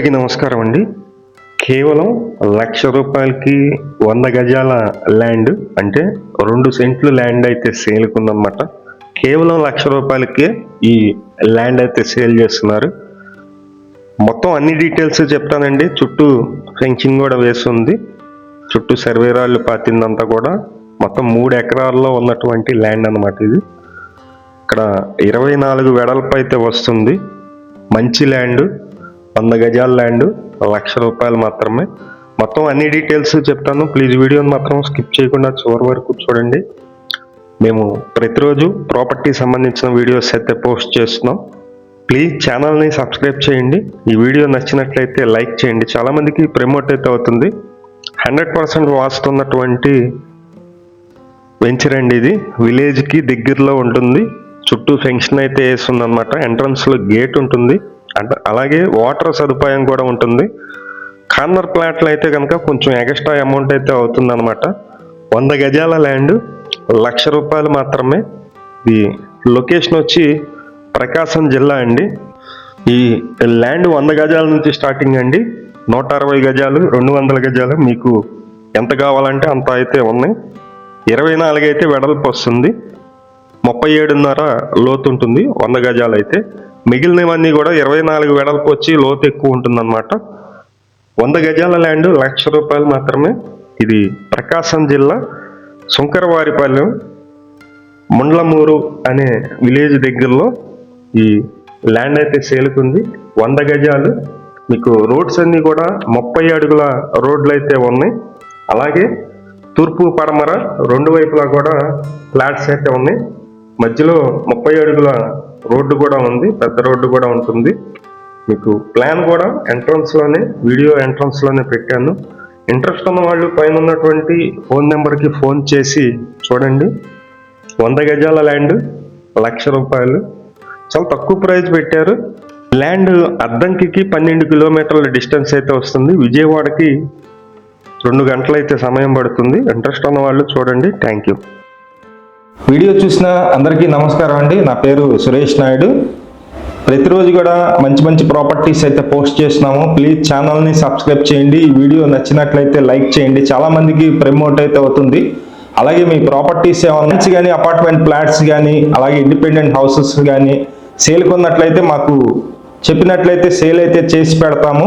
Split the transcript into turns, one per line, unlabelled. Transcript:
అందరికీ నమస్కారం అండి. కేవలం లక్ష రూపాయలకి వంద గజాల ల్యాండ్ అంటే రెండు సెంట్లు ల్యాండ్ అయితే సేల్కి ఉందన్నమాట కేవలం లక్ష రూపాయలకే ఈ ల్యాండ్ అయితే సేల్ చేస్తున్నారు. మొత్తం అన్ని డీటెయిల్స్ చెప్తానండి. చుట్టూ ఫెన్సింగ్ కూడా వేసి ఉంది చుట్టూ సర్వే రాళ్ళు పాతిందంతా కూడా. మొత్తం మూడు ఎకరాల్లో ఉన్నటువంటి ల్యాండ్ అన్నమాట ఇది. ఇక్కడ ఇరవై నాలుగు వెడల్పు అయితే వస్తుంది. మంచి ల్యాండ్. వంద గజాల ల్యాండ్ లక్ష రూపాయలు మాత్రమే. మొత్తం అన్ని డీటెయిల్స్ చెప్తాను. ప్లీజ్ వీడియోని మాత్రం స్కిప్ చేయకుండా చివరి వరకు చూడండి. మేము ప్రతిరోజు ప్రాపర్టీ సంబంధించిన వీడియోస్ అయితే పోస్ట్ చేస్తున్నాం. ప్లీజ్ ఛానల్ని సబ్స్క్రైబ్ చేయండి. ఈ వీడియో నచ్చినట్లయితే లైక్ చేయండి. చాలామందికి ప్రమోట్ అయితే అవుతుంది. హండ్రెడ్ పర్సెంట్ వాస్తున్నటువంటి వెంచర్ అండి ఇది. విలేజ్కి దగ్గరలో ఉంటుంది. చుట్టూ ఫెన్షన్ అయితే వేస్తుందన్నమాట ఎంట్రన్స్లో గేట్ ఉంటుంది. అంటే అలాగే వాటర్ సదుపాయం కూడా ఉంటుంది. కార్నర్ ప్లాట్లు అయితే కనుక కొంచెం ఎక్స్ట్రా అమౌంట్ అయితే అవుతుంది అనమాట వంద గజాల ల్యాండ్ లక్ష రూపాయలు మాత్రమే. ఈ లొకేషన్ వచ్చి ప్రకాశం జిల్లా అండి. ఈ ల్యాండ్ వంద గజాల నుంచి స్టార్టింగ్ అండి. నూట అరవై గజాలు రెండు వందల గజాలు మీకు ఎంత కావాలంటే అంత అయితే ఉన్నాయి. ఇరవై నాలుగు అయితే వెడల్పు వస్తుంది. ముప్పై ఏడున్నర లోతు ఉంటుంది వంద గజాలు అయితే మిగిలినవన్నీ కూడా ఇరవై నాలుగు వెడల్పు వచ్చి లోతు ఎక్కువ ఉంటుందన్నమాట వంద గజాల ల్యాండ్ లక్ష రూపాయలు మాత్రమే. ఇది ప్రకాశం జిల్లా సుంకరవారిపాలెం ముండ్లమూరు అనే విలేజ్ దగ్గరలో ఈ ల్యాండ్ అయితే సేలుకుంది. వంద గజాలు. మీకు రోడ్స్ అన్నీ కూడా ముప్పై అడుగుల రోడ్లు అయితే ఉన్నాయి. అలాగే తూర్పు పడమర రెండు వైపులా కూడా ఫ్లాట్స్ అయితే ఉన్నాయి. మధ్యలో ముప్పై అడుగుల రోడ్డు కూడా ఉంది పెద్ద రోడ్డు కూడా ఉంటుంది. మీకు ప్లాన్ కూడా ఎంట్రన్స్లోనే వీడియో ఎంట్రన్స్లోనే పెట్టాను. ఇంట్రెస్ట్ ఉన్న వాళ్ళు పైన ఉన్నటువంటి ఫోన్ నెంబర్కి ఫోన్ చేసి చూడండి. వంద గజాల ల్యాండ్ లక్ష రూపాయలు. చాలా తక్కువ ప్రైస్ పెట్టారు. ల్యాండ్ అద్దంకి పన్నెండు కిలోమీటర్ల డిస్టెన్స్ అయితే వస్తుంది. విజయవాడకి రెండు గంటలైతే సమయం పడుతుంది. ఇంట్రెస్ట్ ఉన్న వాళ్ళు చూడండి. థ్యాంక్ యూ
వీడియో చూసిన అందరికీ నమస్కారం అండి. నా పేరు సురేష్ నాయుడు. ప్రతిరోజు కూడా మంచి మంచి ప్రాపర్టీస్ అయితే పోస్ట్ చేస్తున్నాము. ప్లీజ్ ఛానల్ని సబ్స్క్రైబ్ చేయండి. ఈ వీడియో నచ్చినట్లయితే లైక్ చేయండి. చాలామందికి ప్రమోట్ అయితే అవుతుంది. అలాగే మీ ప్రాపర్టీస్ ఏమన్నా కానీ అపార్ట్మెంట్ ఫ్లాట్స్ కానీ అలాగే ఇండిపెండెంట్ హౌసెస్ కానీ సేల్ కొన్నట్లయితే మాకు చెప్పినట్లయితే సేల్ అయితే చేసి పెడతాము.